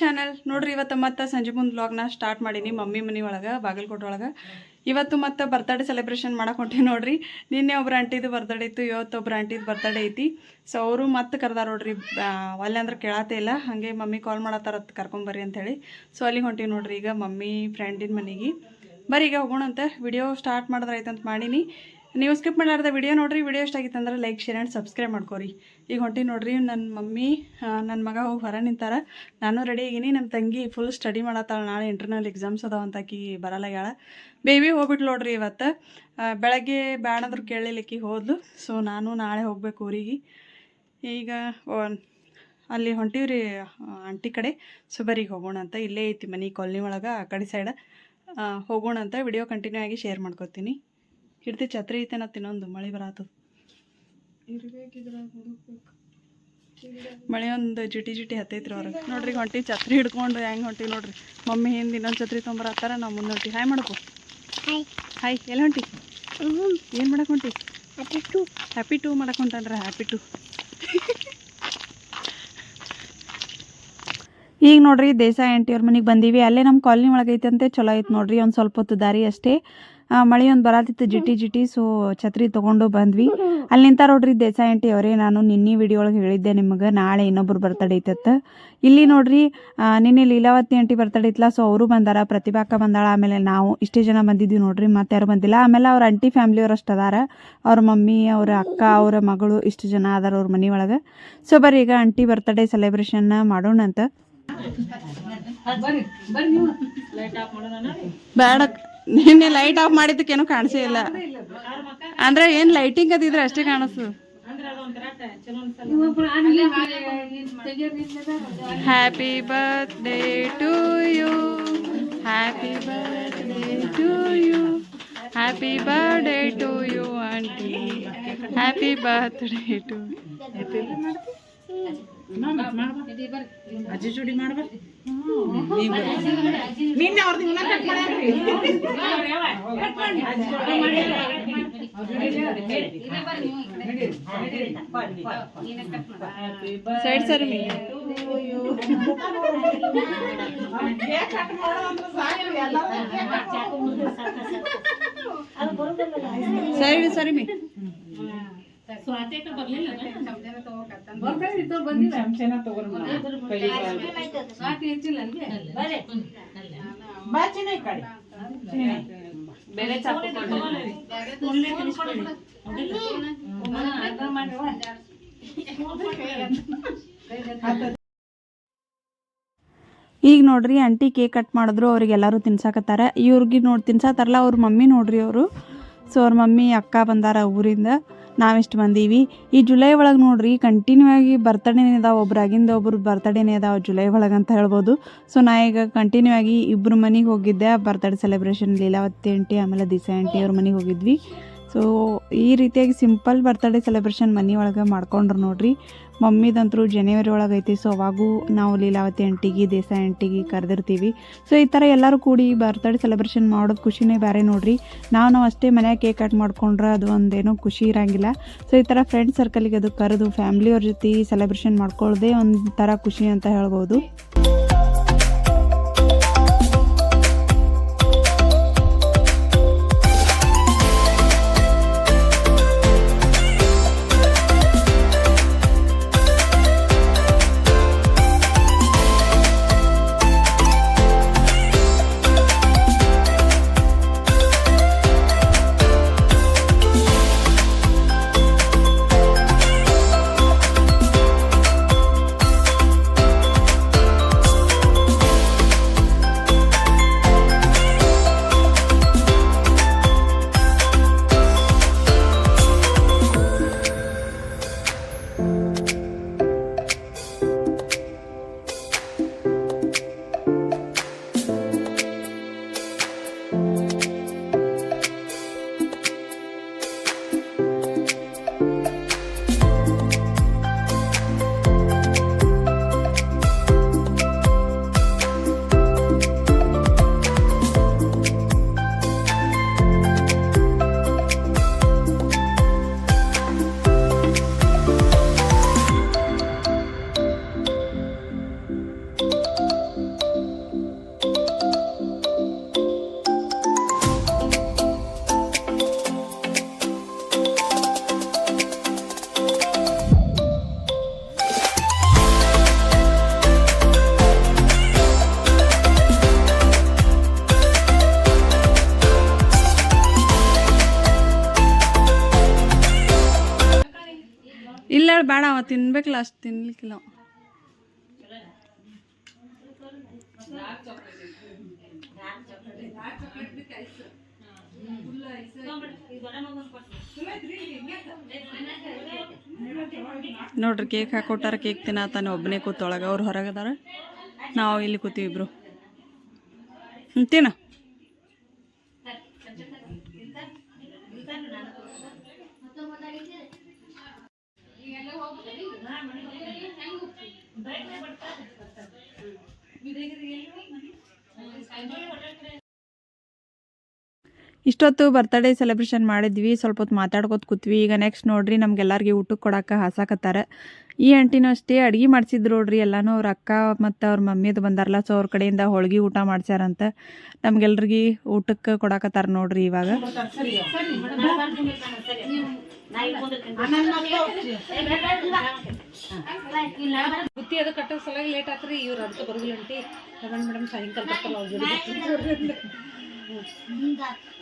Channel ನೋಡ್ರಿ, ಇವತ್ತು ಮತ್ತೆ ಸಂಜೆ ಮುಂದೆ ಬ್ಲಾಗ್ನ ಸ್ಟಾರ್ಟ್ ಮಾಡೀನಿ ಮಮ್ಮಿ ಮನೆ ಒಳಗೆ, ಬಾಗಲಕೋಟೆ ಒಳಗೆ. ಇವತ್ತು ಮತ್ತೆ ಬರ್ತಡೇ ಸೆಲೆಬ್ರೇಷನ್ ಹೊಂಟೀವಿ ನೋಡ್ರಿ. ನಿನ್ನೆ ಒಬ್ರು ಆಂಟಿದು ಬರ್ತ್ಡೇ ಇತ್ತು, ಇವತ್ತು ಒಬ್ರು ಆಂಟಿದು ಬರ್ತಡೇ ಐತಿ. ಸೊ ಅವರು ಮತ್ತೆ ಕರ್ದಾರ ನೋಡ್ರಿ ಅಲ್ಲಿ ಅಂದ್ರೆ ಕೇಳತ್ತೇ ಇಲ್ಲ. ಹಾಗೆ ಮಮ್ಮಿ ಕಾಲ್ ಮಾಡತ್ತಾರ ಕರ್ಕೊಂಬರ್ರಿ ಅಂತೇಳಿ ಸೊ ಅಲ್ಲಿ ಹೊಂಟೀವಿ ನೋಡ್ರಿ ಈಗ ಮಮ್ಮಿ ಫ್ರೆಂಡಿನ ಮನೆಗೆ. ಬರೀ ಈಗ ಹೋಗೋಣಂತೆ ವಿಡಿಯೋ ಸ್ಟಾರ್ಟ್ ಮಾಡಿದ್ರೆ ಆಯ್ತಂತ ಮಾಡೀನಿ. ನೀವು ಸ್ಕಿಪ್ ಮಾಡಲಾರ್ದ ವಿಡಿಯೋ ನೋಡ್ರಿ, ವಿಡಿಯೋ ಎಷ್ಟಾಗಿತ್ತು ಅಂದ್ರೆ ಲೈಕ್, ಶೇರ್ ಆ್ಯಂಡ್ ಸಬ್ಸ್ಕ್ರೈಬ್ ಮಾಡ್ಕೋರಿ. ಈಗ ಹೊಂಟಿ ನೋಡ್ರಿ ನನ್ನ ಮಮ್ಮಿ ನನ್ನ ಮಗ ಹೋಗಿ ಹೊರ ನಿಂತಾರ. ನಾನು ರೆಡಿ ಆಗೀನಿ ನಮ್ಮ ತಂಗಿ ಫುಲ್ ಸ್ಟಡಿ ಮಾಡತ್ತಾಳ. ನಾಳೆ ಇಂಟರ್ನಲ್ ಎಕ್ಸಾಮ್ಸ್ ಅದಾವ ಅಂತ ಆಕಿ ಬರಲಾಗ್ಯಾಳ ಬೇಬಿ ಹೋಗ್ಬಿಟ್ಟು ನೋಡ್ರಿ ಇವತ್ತು. ಬೆಳಗ್ಗೆ ಬ್ಯಾಡಂದ್ರೆ ಕೇಳಲಿಕ್ಕೆ ಹೋದ್ಲು. ಸೊ ನಾನು ನಾಳೆ ಹೋಗ್ಬೇಕು ಊರಿಗೆ. ಈಗ ಅಲ್ಲಿ ಹೊಂಟಿವ್ರಿ ಆಂಟಿ ಕಡೆ. ಸೊ ಬರೀಗ ಹೋಗೋಣ ಅಂತ ಇಲ್ಲೇ ಐತಿ ಮನೆ ಕಾಲನಿ ಒಳಗೆ, ಆ ಕಡೆ ಸೈಡ ಹೋಗೋಣ ಅಂತ ವಿಡಿಯೋ ಕಂಟಿನ್ಯೂ ಆಗಿ ಶೇರ್ ಮಾಡ್ಕೊತೀನಿ. ಹಿಡ್ತಿ ಛತ್ರಿ ಐತೆನ ತಿನ್ನೊಂದು ಮಳೆ ಬರತ್ತದ ಮಳೆ ಒಂದು ಜಿಟಿ ಜಿಟಿ ಹತ್ತೈತ್ರಿ ಅವ್ರ. ನೋಡ್ರಿ ಹೊಂಟಿ ಛತ್ರಿ ಹಿಡ್ಕೊಂಡು ಹೆಂಗೆ ಹೊಂಟಿ ನೋಡ್ರಿ. ಮಮ್ಮಿ ಹಿಂದೆ ಇನ್ನೊಂದು ಛತ್ರಿ ತೊಂಬರತ್ತಾರ ನಾವು ಮುಂದೆ ಹೊಂಟಿ. ಹಾಯ್ ಮಾಡಕು ಹಾಯ್ ಎಲ್ಲ ಹೊಂಟಿ? ಏನು ಮಾಡಕ್ಕೆ ಹೊಂಟಿ? ಹ್ಯಾಪಿ ಟೂ ಮಾಡಕ್ಕೆ ಹೊಂಟನ್ರ ಹ್ಯಾಪಿ ಟೂ ಈಗ ನೋಡ್ರಿ ದೇಸಾಯಿ ಆಂಟಿ ಅವ್ರ ಮನೆಗೆ ಬಂದೀವಿ. ಅಲ್ಲೇ ನಮ್ಮ ಕಾಲನಿ ಒಳಗೈತೆ ಅಂತ ಚಲೋ ಐತೆ ನೋಡ್ರಿ. ಒಂದು ಸ್ವಲ್ಪ ಹೊತ್ತು ದಾರಿ ಅಷ್ಟೇ. ಮಳೆ ಒಂದು ಬರತ್ತಿತ್ತು ಜಿಟಿ ಜಿಟಿ ಸೊ ಛತ್ರಿ ತಗೊಂಡು ಬಂದ್ವಿ. ಅಲ್ಲಿ ನಿಂತ ನೋಡ್ರಿ ದೇಸಾಯಿ ಆಂಟಿ ಅವರೇ ನಾನು ನಿನ್ನೆ ವಿಡಿಯೋ ಒಳಗೆ ಹೇಳಿದ್ದೆ ನಿಮಗೆ ನಾಳೆ ಇನ್ನೊಬ್ರು ಬರ್ತಡೇ ಐತತ್ತ ಇಲ್ಲಿ ನೋಡ್ರಿ ನಿನ್ನೆ ಲೀಲಾವತಿ ಆಂಟಿ ಬರ್ತಡೆ ಇತ್ತಲ್ಲ ಸೊ ಅವರು ಬಂದಾರ ಪ್ರತಿಭಾಕ ಬಂದಾಳ ಆಮೇಲೆ ನಾವು ಇಷ್ಟೇ ಜನ ಬಂದಿದ್ವಿ ನೋಡ್ರಿ ಮತ್ತೆ ಯಾರು ಬಂದಿಲ್ಲ. ಆಮೇಲೆ ಅವ್ರ ಆಂಟಿ ಫ್ಯಾಮ್ಲಿಯವ್ರು ಅಷ್ಟು ಅದಾರ. ಅವ್ರ ಮಮ್ಮಿ ಅವ್ರ ಅಕ್ಕ ಅವರ ಮಗಳು ಇಷ್ಟು ಜನ ಅದಾರ ಅವ್ರ ಮನೆ ಒಳಗೆ. ಸೊ ಬರ್ರಿ ಈಗ ಆಂಟಿ ಬರ್ತಡೇ ಸೆಲೆಬ್ರೇಷನ್ ಮಾಡೋಣ ಅಂತ. ಬೇಡ. ನಿನ್ನೆ ಲೈಟ್ ಆಫ್ ಮಾಡಿದ್ದಕ್ಕೇನು ಕಾಣಿಸೇ ಇಲ್ಲ. ಅಂದ್ರೆ ಏನ್ ಲೈಟಿಂಗ್ ಅದಿದ್ರೆ ಅಷ್ಟೇ ಕಾಣಿಸ್ತು. Happy birthday to you happy birthday to you happy birthday to you aunty happy birthday to ಅಜ್ಜಿ ಜೋಡಿ ಮಾಡ್ಬ. ನಿನ್ನೆ ಅವ್ರದ್ದು ಇನ್ನ ಕಟ್ ಮಾಡ್ಯಾರ್ರಿ. ಸೈಡ್ ಸರ್ ಕೇಕ್ ಕಟ್ ಸರಿ ಸರಿ ಮಿ ಚಮಚನ ತಗೊಂಡ್ ಬಾ ಚಿನ್ನ ಈ ಕಡೆ. ಬೇರೆ ಈಗ ನೋಡ್ರಿ ಆಂಟಿ ಕೇಕ್ ಕಟ್ ಮಾಡಿದ್ರು ಅವ್ರಿಗೆ ಎಲ್ಲರೂ ತಿನ್ಸಾಕತ್ತಾರ ಇವ್ರಿಗೆ ನೋಡಿ ತಿನ್ಸಾತಾರಲ್ಲ ಅವ್ರ ಮಮ್ಮಿ ನೋಡ್ರಿ ಅವರು. ಸೊ ಅವ್ರ ಮಮ್ಮಿ ಅಕ್ಕ ಬಂದಾರ ಊರಿಂದ. ನಾವಿಷ್ಟು ಬಂದೀವಿ. ಈ ಜುಲೈ ಒಳಗೆ ನೋಡ್ರಿ ಕಂಟಿನ್ಯೂ ಆಗಿ ಬರ್ತಡೇನೇ ಇದಾವೆ ಒಬ್ರಾಗಿಂದ ಒಬ್ರು ಬರ್ತಡೇನೇ ಇದಾವೆ ಜುಲೈ ಒಳಗೆ ಅಂತ ಹೇಳ್ಬೋದು. ಸೊ ನಾ ಈಗ ಕಂಟಿನ್ಯೂ ಆಗಿ ಇಬ್ಬರು ಮನೆಗೆ ಹೋಗಿದ್ದೆ ಬರ್ತಡೇ ಸೆಲೆಬ್ರೇಷನ್ ಲೀಲಾವತಿ ಆಂಟಿ ಆಮೇಲೆ ದಿಸಾ ಆಂಟಿ ಅವ್ರ ಮನೆಗೆ ಹೋಗಿದ್ವಿ. ಸೊ ಈ ರೀತಿಯಾಗಿ ಸಿಂಪಲ್ ಬರ್ತ್ಡೇ ಸೆಲೆಬ್ರೇಷನ್ ಮನೆ ಒಳಗೆ ಮಾಡ್ಕೊಂಡ್ರು ನೋಡ್ರಿ. ಮಮ್ಮಿದಂತರೂ ಜನವರಿ ಒಳಗೆ ಐತಿ ಸೊ ಅವಾಗೂ ನಾವು ಲೀಲಾವತಿ ಅಂಟಿಗೆ ದೇಸಾಯಿ ಆಂಟಿಗೆ ಕರೆದಿರ್ತೀವಿ. ಸೊ ಈ ಥರ ಎಲ್ಲರೂ ಕೂಡಿ ಬರ್ತಡೇ ಸೆಲೆಬ್ರೇಷನ್ ಮಾಡೋದು ಖುಷಿನೇ ಬೇರೆ ನೋಡ್ರಿ. ನಾವು ನಾವು ಅಷ್ಟೇ ಮನ್ಯಾಗ ಕೇಕ್ ಕಟ್ ಮಾಡ್ಕೊಂಡ್ರೆ ಅದು ಒಂದೇನೋ ಖುಷಿ ಇರಂಗಿಲ್ಲ. ಸೊ ಈ ಥರ ಫ್ರೆಂಡ್ ಸರ್ಕಲಿಗೆ ಅದು ಕರೆದು ಫ್ಯಾಮ್ಲಿಯವ್ರ ಜೊತೆ ಸೆಲೆಬ್ರೇಷನ್ ಮಾಡ್ಕೊಳ್ಳೋದೇ ಒಂಥರ ಖುಷಿ ಅಂತ ಹೇಳ್ಬೋದು. ತಿನ್ಬೇಕಲ್ಲ, ಅಷ್ಟು ತಿನ್ಲಿಕ್ಕಿಲ್ಲ. ನೋಡ್ರಿ, ಕೇಕ್ ಹಾಕೊಟ್ಟಾರ, ಕೇಕ್ ತಿನ್ನತಾನೆ ಒಬ್ಬನೇ ಕೂತೊಳಗೆ ಅವ್ರು ಹೊರಗದಾರ. ನಾವು ಇಲ್ಲಿ ಕೂತೀವಿ ಇಬ್ರು. ಹ್ಞೂ ತಿನ್ನು ಇಷ್ಟೊತ್ತು ಬರ್ತ್ಡೇ ಸೆಲೆಬ್ರೇಷನ್ ಮಾಡಿದ್ವಿ, ಸ್ವಲ್ಪ ಹೊತ್ತು ಮಾತಾಡ್ಕೊತ ಕೂತ್ವಿ. ಈಗ ನೆಕ್ಸ್ಟ್ ನೋಡ್ರಿ, ನಮ್ಗೆಲ್ಲರಿಗೆ ಊಟಕ್ಕೆ ಕೊಡೋಕೆ ಹಾಸಾಕತ್ತಾರ. ಈ ಆಂಟಿನೂ ಅಷ್ಟೇ ಅಡುಗೆ ಮಾಡ್ಸಿದ್ರು ನೋಡ್ರಿ, ಎಲ್ಲನೂ ಅವ್ರ ಅಕ್ಕ ಮತ್ತು ಅವ್ರ ಮಮ್ಮಿದು ಬಂದಾರಲ್ಲ ಸೊ ಅವ್ರ ಕಡೆಯಿಂದ ಹೋಳ್ಗೆ ಊಟ ಮಾಡ್ಸ್ಯಾರಂತ. ನಮ್ಗೆಲ್ರಿಗೆ ಊಟಕ್ಕೆ ಕೊಡಾಕತ್ತಾರ ನೋಡ್ರಿ ಇವಾಗ. ಕಟ್ಟೋ ಲೇಟ್ ಆತ್ರಿ, ಇವ್ರು ಅದಕ್ಕೆ ಬರುಗಿಲ್ಲ ಮೇಡಮ್ ಸಾಯಂಕಾಲ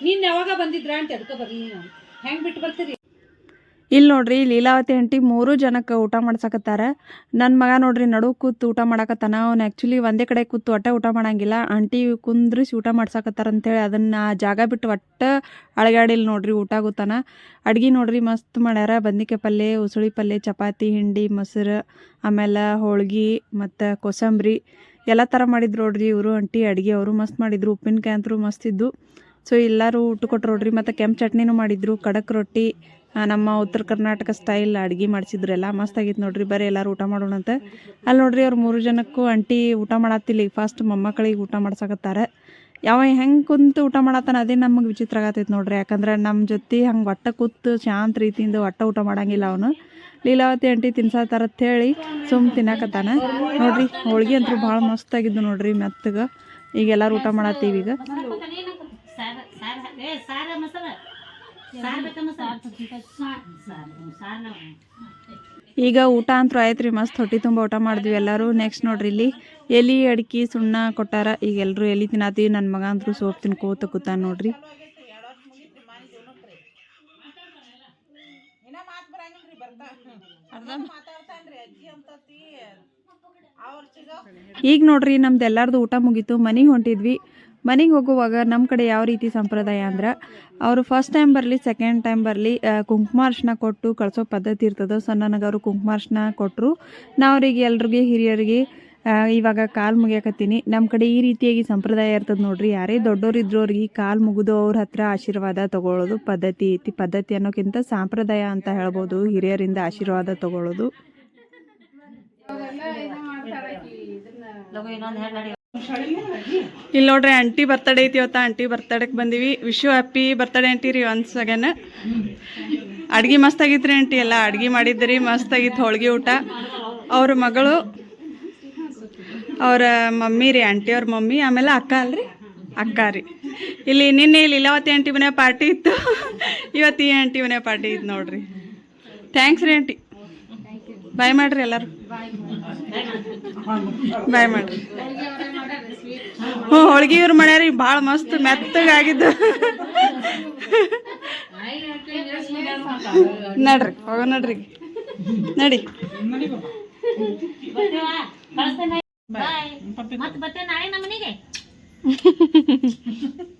ನೀನ್ ಯಾವಾಗ ಬಂದಿದ್ರ ಅಂತ ಅದಕ್ಕೆ ನಾವು ಹೆಂಗ್ ಬಿಟ್ಟು ಬರ್ತೀರಿ? ಇಲ್ಲಿ ನೋಡ್ರಿ, ಲೀಲಾವತಿ ಆಂಟಿ ಮೂರು ಜನಕ್ಕೆ ಊಟ ಮಾಡ್ಸಕತ್ತಾರ. ನನ್ನ ಮಗ ನೋಡ್ರಿ, ನಡು ಕೂತು ಊಟ ಮಾಡಕತ್ತಾನ. ಅವ್ನು ಆ್ಯಕ್ಚುಲಿ ಒಂದೇ ಕಡೆ ಕೂತು ಒಟ್ಟೆ ಊಟ ಮಾಡಂಗಿಲ್ಲ. ಆಂಟಿ ಕುಂದ್ರಿಸಿ ಊಟ ಮಾಡ್ಸಕತ್ತಾರ ಅಂತೇಳಿ ಅದನ್ನು ಆ ಜಾಗ ಬಿಟ್ಟು ಒಟ್ಟು ಅಳಗಾಡಿಲ್ಲ ನೋಡ್ರಿ, ಊಟ ಗೊತ್ತಾನ ಅಡ್ಗೆ ನೋಡ್ರಿ, ಮಸ್ತ್ ಮಾಡ್ಯಾರ. ಬಂದಿಕಾಯಿ ಪಲ್ಯ ಉಸುಳಿ ಪಲ್ಯ ಚಪಾತಿ, ಹಿಂಡಿ, ಮೊಸರು ಆಮೇಲೆ ಹೋಳ್ಗೆ ಮತ್ತು ಕೋಸಂಬರಿ. ಎಲ್ಲ ಥರ ಮಾಡಿದ್ರು ನೋಡ್ರಿ ಇವರು ಅಂಟಿ ಅಡುಗೆ ಅವರು ಮಸ್ತ್ ಮಾಡಿದ್ರು, ಉಪ್ಪಿನಕಾಯಿ ಅಂತೂ ಮಸ್ತ್ ಇದ್ದು. ಸೊ ಎಲ್ಲರೂ ಊಟ ಕೊಟ್ಟರು ನೋಡ್ರಿ, ಮತ್ತು ಕೆಂಪು ಚಟ್ನಿನೂ ಮಾಡಿದ್ರು, ಖಡಕ್ ರೊಟ್ಟಿ ನಮ್ಮ ಉತ್ತರ ಕರ್ನಾಟಕ ಸ್ಟೈಲ್ ಅಡುಗೆ ಮಾಡಿಸಿದ್ರು, ಎಲ್ಲ ಮಸ್ತಾಗಿತ್ತು ನೋಡ್ರಿ, ಬರೀ ಎಲ್ಲರೂ ಊಟ ಮಾಡೋಣಂತೆ ಅಲ್ಲಿ ನೋಡ್ರಿ ಅವ್ರು ಮೂರು ಜನಕ್ಕೂ ಅಂಟಿ ಊಟ ಮಾಡತ್ತಿಲ್ಲ, ಈಗ ಫಸ್ಟ್ ಮೊಮ್ಮಕ್ಕಳಿಗೆ ಊಟ ಮಾಡ್ಸಕತ್ತಾರೆ. ಯಾವ ಹೆಂಗೆ ಕುಂತು ಊಟ ಮಾಡತ್ತಾನ, ಅದೇ ನಮಗೆ ವಿಚಿತ್ರ ಆಗತ್ತೈತೆ ನೋಡ್ರಿ, ಯಾಕಂದ್ರೆ ನಮ್ಮ ಜೊತೆ ಹಂಗೆ ಒಟ್ಟ ಕೂತು ಶಾಂತ ರೀತಿಯಿಂದ ಒಟ್ಟ ಊಟ ಮಾಡಂಗಿಲ್ಲ ಅವನು. ಲೀಲಾವತಿ ಅಂಟಿ ತಿನ್ಸತ್ತಾರ ಹೇಳಿ ಸುಮ್ ತಿನ್ನಾಕತ್ತಾನ. ನೋಡ್ರಿ, ಹೋಳ್ಗೆ ಅಂತೂ ಭಾಳ ಮಸ್ತಾಗಿದ್ದು ನೋಡ್ರಿ ಮೆತ್ತಗೆ. ಈಗ ಎಲ್ಲರೂ ಊಟ ಮಾಡತ್ತೀವಿ ಈಗ. ಈಗ ಊಟ ಅಂತೂ ಆಯ್ತು ರೀ ಮಸ್ತ್ ಹೊಟ್ಟೆ ತುಂಬ ಊಟ ಮಾಡಿದ್ವಿ ಎಲ್ಲರೂ. ನೆಕ್ಸ್ಟ್ ನೋಡ್ರಿ ಇಲ್ಲಿ ಎಲಿ ಅಡಿಕೆ ಸುಣ್ಣ ಕೊಟ್ಟಾರ. ಈಗ ಎಲ್ಲರೂ ಎಲಿ ತಿನ್ನತ್ತೀವಿ ನನ್ನ ಮಗ ಅಂತೂ ಸೋಪ್ ತಿನ್ಕೋತ ಕೂತಾನ ನೋಡ್ರಿ. ಬರ್ತಾ. ಮಾತಾಡ್ತಾನ್ರಿ ಅಜ್ಜಿ ಅಂತತಿ? ಅವ್ರ ಈಗ ನೋಡ್ರಿ ನಮ್ದು ಎಲ್ಲಾರ್ದು ಊಟ ಮುಗೀತು ಮನೆಗೆ ಹೊಂಟಿದ್ವಿ. ಮನೆಗೆ ಹೋಗುವಾಗ ನಮ್ಮ ಕಡೆ ಯಾವ ರೀತಿ ಸಂಪ್ರದಾಯ ಅಂದ್ರೆ ಅವರು ಫಸ್ಟ್ ಟೈಮ್ ಬರಲಿ ಸೆಕೆಂಡ್ ಟೈಮ್ ಬರಲಿ ಕುಂಕುಮ ಅರ್ಶನ ಕೊಟ್ಟು ಕಳ್ಸೋ ಪದ್ಧತಿ ಇರ್ತದೆ. ಸೊ ನನಗೆ ಅವರು ಕುಂಕುಮ ಅರ್ಶನ ಕೊಟ್ಟರು ನಾ ಅವ್ರಿಗೆ ಎಲ್ರಿಗೆ ಹಿರಿಯರಿಗೆ ಇವಾಗ ಕಾಲು ಮುಗಿಯಕತ್ತೀನಿ. ನಮ್ಮ ಕಡೆ ಈ ರೀತಿಯಾಗಿ ಸಂಪ್ರದಾಯ ಇರ್ತದೆ ನೋಡ್ರಿ ಯಾರೇ ದೊಡ್ಡೋರು ಇದ್ರು ಅವ್ರಿಗೆ ಕಾಲು ಮುಗಿದು ಅವ್ರ ಹತ್ರ ಆಶೀರ್ವಾದ ತಗೊಳ್ಳೋದು ಪದ್ಧತಿ ಐತಿ. ಪದ್ಧತಿ ಅನ್ನೋಕ್ಕಿಂತ ಸಂಪ್ರದಾಯ ಅಂತ ಹೇಳ್ಬೋದು. ಹಿರಿಯರಿಂದ ಆಶೀರ್ವಾದ ತಗೊಳ್ಳೋದು. ಇಲ್ಲಿ ನೋಡ್ರಿ ಆಂಟಿ ಬರ್ತಡೇ ಐತಿ ಇವತ್ತ. ಆಂಟಿ ಬರ್ತಡೇಗೆ ಬಂದೀವಿ. ವಿಶ್ ಹ್ಯಾಪಿ ಬರ್ತಡೇ ಆಂಟಿ ರೀ ಒನ್ಸ್ ಅಗೇನ್ ಅಡ್ಗೆ ಮಸ್ತ್ ಆಗಿತ್ರಿ ಆಂಟಿ ಎಲ್ಲ ಅಡ್ಗೆ ಮಾಡಿದ್ರಿ. ಮಸ್ತ್ ಆಗಿತ್ತು ಹೋಳ್ಗೆ ಊಟ. ಅವ್ರ ಮಗಳು ಅವ್ರ ಮಮ್ಮಿ ರೀ ಆಂಟಿ ಅವ್ರ ಮಮ್ಮಿ, ಆಮೇಲೆ ಅಕ್ಕ ಅಲ್ರಿ? ಅಕ್ಕ ರೀ. ಇಲ್ಲಿ ನಿನ್ನೆ ಇಲ್ಲಿ ಇಲ್ಲವತ್ತಿ ಆಂಟಿ ಮನೆ ಪಾರ್ಟಿ ಇತ್ತು. ಇವತ್ತು ಈ ಆಂಟಿ ಮನೆ ಪಾರ್ಟಿ ಇತ್ತು ನೋಡ್ರಿ. ಥ್ಯಾಂಕ್ಸ್ ರೀ ಆಂಟಿ ಬಾಯ್ ಮಾಡ್ರಿ ಎಲ್ಲರೂ. ಬಾಯ್ ಮಾಡ್ರಿ. ಹ್ಞೂ, ಹೋಳ್ಗೆ ಇವ್ರು ಮಾಡ್ಯಾರಿ, ಭಾಳ ಮಸ್ತ್ ಮೆತ್ತಗಾಗಿದ್ದು. ನಡ್ರಿ ಹೋಗ ನಡ್ರಿ. ನಡಿ. ಮತ್ತೆ ಬರ್ತೇವೆ ನಾಳೆ ನಮ್ಮ ಮನೆಗೆ.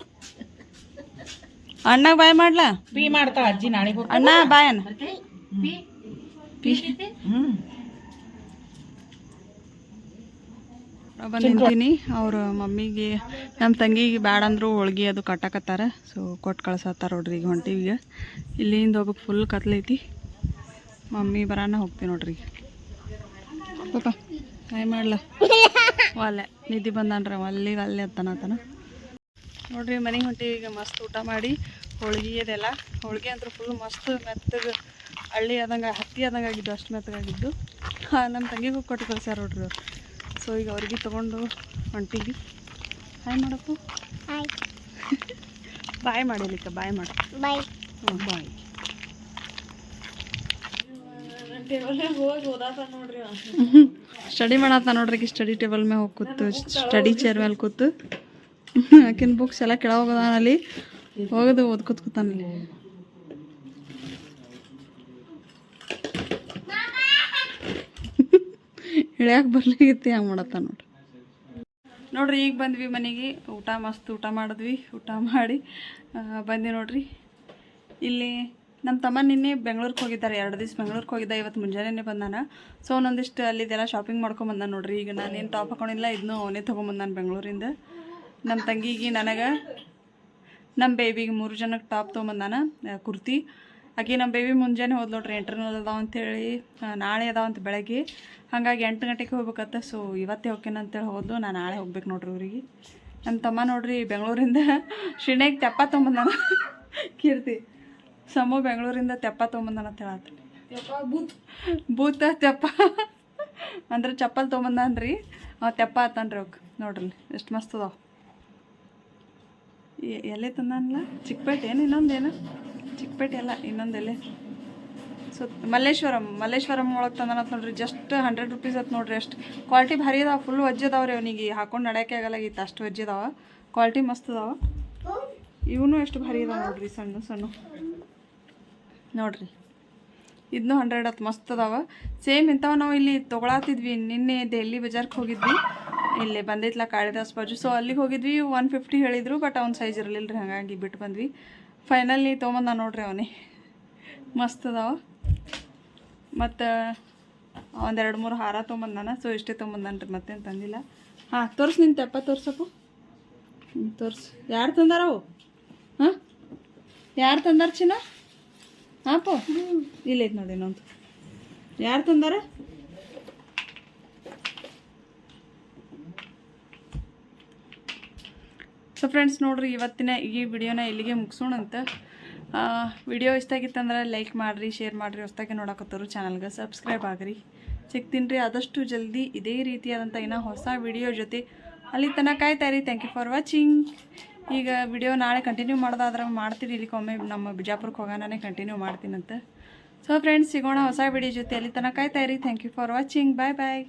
ಅಣ್ಣಗೆ ಬಾಯ್ ಮಾಡ್ಲಾ? ಪೀ ಮಾಡ್ತಾ ಅಜ್ಜಿ ನಾಳೆ ಅಣ್ಣ ಬಾಯ್ ಅಣ್ಣ. ಪಿ. ನಿಂತೀನಿ. ಅವ್ರ ಮಮ್ಮಿಗೆ ನಮ್ಮ ತಂಗಿಗೆ ಬ್ಯಾಡ ಅಂದ್ರು ಹೋಳ್ಗೆ ಅದು ಕಟ್ಟಾಕತ್ತಾರ. ಸೊ ಕೊಟ್ಟು ಕಳ್ಸತ್ತಾರ ನೋಡ್ರಿ ಈಗ ಹೊಂಟಿವಿಗೆ. ಈಗ ಇಲ್ಲಿಂದ ಹೋಗಕ್ಕೆ ಫುಲ್ ಕತ್ಲೈತಿ. ಮಮ್ಮಿ ಬರಾನ ಹೋಗ್ತೀವಿ ನೋಡ್ರಿ. ಪಾಪ ಹಾಯ್ ಮಾಡ್ಲ? ಒಲ್ಲೆ ನಿದ್ದೆ ಅಲ್ಲಿ ಒಲ್ಲಿ ಒಲ್ಲೆ ಅತ್ತನತನ ನೋಡ್ರಿ ಮನೆಗೆ ಹೊಂಟೀವಿ ಈಗ ಮಸ್ತ್ ಊಟ ಮಾಡಿ ಹೋಳ್ಗೆ ಅದೆಲ್ಲ. ಹೋಳ್ಗೆ ಅಂದ್ರೆ ಫುಲ್ ಮಸ್ತ್ ಮೆತ್ತಗೆ ಹಳ್ಳಿ ಆದಂಗೆ ಹತ್ತಿ ಆದಂಗೆ ಆಗಿದ್ದು ಅಷ್ಟು ಮೆತ್ತಗಾಗಿದ್ದು ಹಾಂ ನಮ್ಮ ತಂಗಿಗೂ ಕೊಟ್ಟು ಕಳ್ಸ್ಯಾರ ನೋಡ್ರಿ ಅವ್ರು. ಸೊ ಈಗ ಅವ್ರಿಗೆ ತೊಗೊಂಡು ಹೊಂಟೀವಿ. ಹಾಯ್ ಮಾಡಪ್ಪು ಬಾಯ್ ಮಾಡಿಲಿಕ್ಕ ಬಾಯ್ ಮಾಡು. ಬಾಯ್. ಹ್ಞೂ ಬಾಯ್ ಸ್ಟಡಿ ಮಾಡತ್ತ ನೋಡ್ರಿ ಸ್ಟಡಿ ಟೇಬಲ್ ಮೇಲೆ ಹೋಗಿ ಕೂತು ಸ್ಟಡಿ ಚೇರ್ ಮೇಲೆ ಕೂತು. ಆಕಿನ ಬುಕ್ಸ್ ಎಲ್ಲ ಕೆಳಗೆ ಹೋಗೋದಾನ ಅಲ್ಲಿ. ಹೋಗೋದು ಓದ್ಕೊತ ಕೂತಾನಲ್ಲಿ ಇಳ್ಯಾಕೆ ಬರ್ಲಿಕ್ಕೆ ಹಂಗೆ ಮಾಡತ್ತ ನೋಡ್ರಿ. ನೋಡ್ರಿ, ಈಗ ಬಂದ್ವಿ ಮನೆಗೆ. ಊಟ ಮಸ್ತ್ ಊಟ ಮಾಡಿದ್ವಿ. ಊಟ ಮಾಡಿ ಬಂದೆ ನೋಡ್ರಿ. ಇಲ್ಲಿ ನಮ್ಮ ತಮ್ಮ ನಿನ್ನೆ ಬೆಂಗ್ಳೂರಿಗೆ ಹೋಗಿದ್ದಾರೆ, ಎರಡು ದಿವಸ ಬೆಂಗ್ಳೂರಿಗೆ ಹೋಗಿದ್ದ, ಇವತ್ತು ಮುಂಜಾನೆ ಬಂದಾನ. ಸೊ ಒಂದೊಂದಿಷ್ಟು ಅಲ್ಲಿದೆಲ್ಲ ಶಾಪಿಂಗ್ ಮಾಡ್ಕೊಂಬಂದ ನೋಡ್ರಿ. ಈಗ ನಾನೇನು ಟಾಪ್ ಹಾಕೊಂಡಿಲ್ಲ ಇದನ್ನು ಅವನೇ ತೊಗೊಂಬಂದಾನ ಬೆಂಗಳೂರಿಂದ. ನಮ್ಮ ತಂಗಿಗೆ ನನಗೆ ನಮ್ಮ ಬೇಬಿಗೆ ಮೂರು ಜನಕ್ಕೆ ಟಾಪ್ ತೊಗೊಂಬಂದಾನ ಕುರ್ತಿ. ಆಕೆ ನಮ್ಮ ಬೇಬಿ ಮುಂಜಾನೆ ಹೋದ್ ನೋಡ್ರಿ ಇಂಟರ್ನಲ್ ಅದಾವ ಅಂತೇಳಿ ನಾಳೆ ಅದಾವ ಅಂತ ಬೆಳಗ್ಗೆ. ಹಾಗಾಗಿ ಎಂಟು ಗಂಟೆಗೆ ಹೋಗ್ಬೇಕತ್ತ ಸೊ ಇವತ್ತೇ ಹೋಗ್ತೇನೆ ಅಂತೇಳಿ ಹೋದ್ಲು ನಾನು ನಾಳೆ ಹೋಗ್ಬೇಕು ನೋಡ್ರಿ ಅವ್ರಿಗೆ ನಮ್ಮ ತಮ್ಮ ನೋಡ್ರಿ, ಬೆಂಗಳೂರಿಂದ, ಶಿಣೆಗೆ ತೆಪ್ಪ ತೊಗೊಂಬಂದಾನ. ಕೀರ್ತಿ. ಸಮು ಬೆಂಗಳೂರಿಂದ ತೆಪ್ಪ ತೊಗೊಂಬಂದಾನ ಅಂತ ಹೇಳತ್ರಿ. ಬೂತ್. ಬೂತ ತೆಪ್ಪ. ಅಂದ್ರೆ ಚಪ್ಪಲ್ ತೊಗೊಂಬಂದಾನ್ರಿ. ಅವ ತೆಪ್ಪ ಆತನ್ರಿ ಅವಕ್ಕೆ ನೋಡ್ರಿ ಎಷ್ಟು ಮಸ್ತ್ ಅದಾವ. ಎಲ್ಲೇ ತಂದಾನಲ್ಲ ಚಿಕ್ಕಪೇಟೆ ಏನು ಇನ್ನೊಂದೇನು ಚಿಕ್ಕಪೇಟೆ ಅಲ್ಲ ಇನ್ನೊಂದೆಲ್ಲೇ ಸೊ ಮಲ್ಲೇಶ್ವರಂ ಮಲ್ಲೇಶ್ವರಂ ಒಳಗೆ ತಂದನತ್ ನೋಡ್ರಿ ಜಸ್ಟ್ ಹಂಡ್ರೆಡ್ ರುಪೀಸ್ ಅತ್ ನೋಡ್ರಿ ಅಷ್ಟು. ಕ್ವಾಲಿಟಿ ಭಾರಿ ಅದಾವ ಫುಲ್ ವಜ್ಜೆ ಅದಾವ ರೀ ಅವನಿಗೆ. ಹಾಕೊಂಡು ಆಗಲ್ಲ ಆಗಲ್ಲಾಗಿತ್ತು ಅಷ್ಟು ವಜ್ಜೆ ಅದಾವ. ಕ್ವಾಲಿಟಿ ಮಸ್ತ್ ಅದಾವ. ಇವನು ಎಷ್ಟು ಭಾರಿ ಅದಾವ ನೋಡ್ರಿ ಸಣ್ಣ ಸಣ್ಣ. ನೋಡ್ರಿ. ಇದನ್ನು ಹಂಡ್ರೆಡ್ ಹತ್ತು ಮಸ್ತ್ ಅದಾವ. ಸೇಮ್ ಇಂಥವು ನಾವು ಇಲ್ಲಿ ತೊಗೊಳತ್ತಿದ್ವಿ ನಿನ್ನೆ ಡೆಲ್ಲಿ ಬಜಾರ್ಗೆ ಹೋಗಿದ್ವಿ. ಇಲ್ಲಿ ಬಂದೈತ್ಲ ಕಾಳಿದಾಸ್ ಬಾಜು. ಸೊ ಅಲ್ಲಿಗೆ ಹೋಗಿದ್ವಿ ಒನ್ ಫಿಫ್ಟಿ ಹೇಳಿದ್ರು ಬಟ್ ಅವ್ನ ಸೈಜ್ ಇರಲಿಲ್ಲ ರೀ ಹಾಗಾಗಿ ಬಿಟ್ಟು ಬಂದ್ವಿ. ಫೈನಲಿ ತೊಗೊಂಬಂದ ನೋಡ್ರಿ ಅವನೇ. ಮಸ್ತ್ ಅದಾವ. ಮತ್ತು ಒಂದೆರಡು ಮೂರು ಹಾರ ತೊಗೊಂಬಂದಾನ. ಸೊ ಇಷ್ಟೇ ತೊಗೊಂಬಂದಾನ ರೀ ಮತ್ತೇನು ತಂದಿಲ್ಲ. ಹಾಂ, ತೋರ್ಸ್ ನಿನ್ನ ತೆಪ್ಪ ತೋರ್ಸಪ್ಪು ಹ್ಞೂ ತೋರ್ಸು. ಯಾರು ತಂದಾರವು ಹಾಂ? ಯಾರು ತಂದಾರ ಚಿನ್ನ? ಹಾಪು ಇಲ್ಲೈತೆ ನೋಡಿ, ಇನ್ನೊಂದು. ಯಾರು ತಂದಾರ? ಸೊ ಫ್ರೆಂಡ್ಸ್ ನೋಡ್ರಿ, ಇವತ್ತಿನ ಈ ವಿಡಿಯೋನ ಇಲ್ಲಿಗೆ ಮುಗಿಸೋಣ ಅಂತ. ವಿಡಿಯೋ ಇಷ್ಟ ಆಗಿತ್ತಂದ್ರೆ ಲೈಕ್ ಮಾಡಿರಿ ಶೇರ್ ಮಾಡಿರಿ, ಹೊಸ್ದಾಗಿ ನೋಡಕತ್ತರು ಚಾನಲ್ಗೆ ಸಬ್ಸ್ಕ್ರೈಬ್ ಆಗಿರಿ. ಸಿಗ್ತೀನಿ ರೀ ಆದಷ್ಟು ಜಲ್ದಿ ಇದೇ ರೀತಿಯಾದಂಥ ಇನ್ನೂ ಹೊಸ ವಿಡಿಯೋ ಜೊತೆ ಅಲ್ಲಿ ತನಕ ಕಾಯ್ತಾ ರೀ ಥ್ಯಾಂಕ್ ಯು ಫಾರ್ ವಾಚಿಂಗ್ ಈಗ ವಿಡಿಯೋ ನಾಳೆ ಕಂಟಿನ್ಯೂ ಮಾಡೋದಾದ್ರೆ ಮಾಡ್ತೀನಿ ಇಲ್ಲಿಗೊಮ್ಮೆ ನಮ್ಮ ಬಿಜಾಪುರಕ್ಕೆ ಹೋಗೋಣನೇ ಕಂಟಿನ್ಯೂ ಮಾಡ್ತೀನಂತ. ಸೊ ಫ್ರೆಂಡ್ಸ್ ಸಿಗೋಣ ಹೊಸ ವಿಡಿಯೋ ಜೊತೆ ಅಲ್ಲಿ ತನಕ ಕಾಯ್ತಾಯಿರಿ thank you for watching bye bye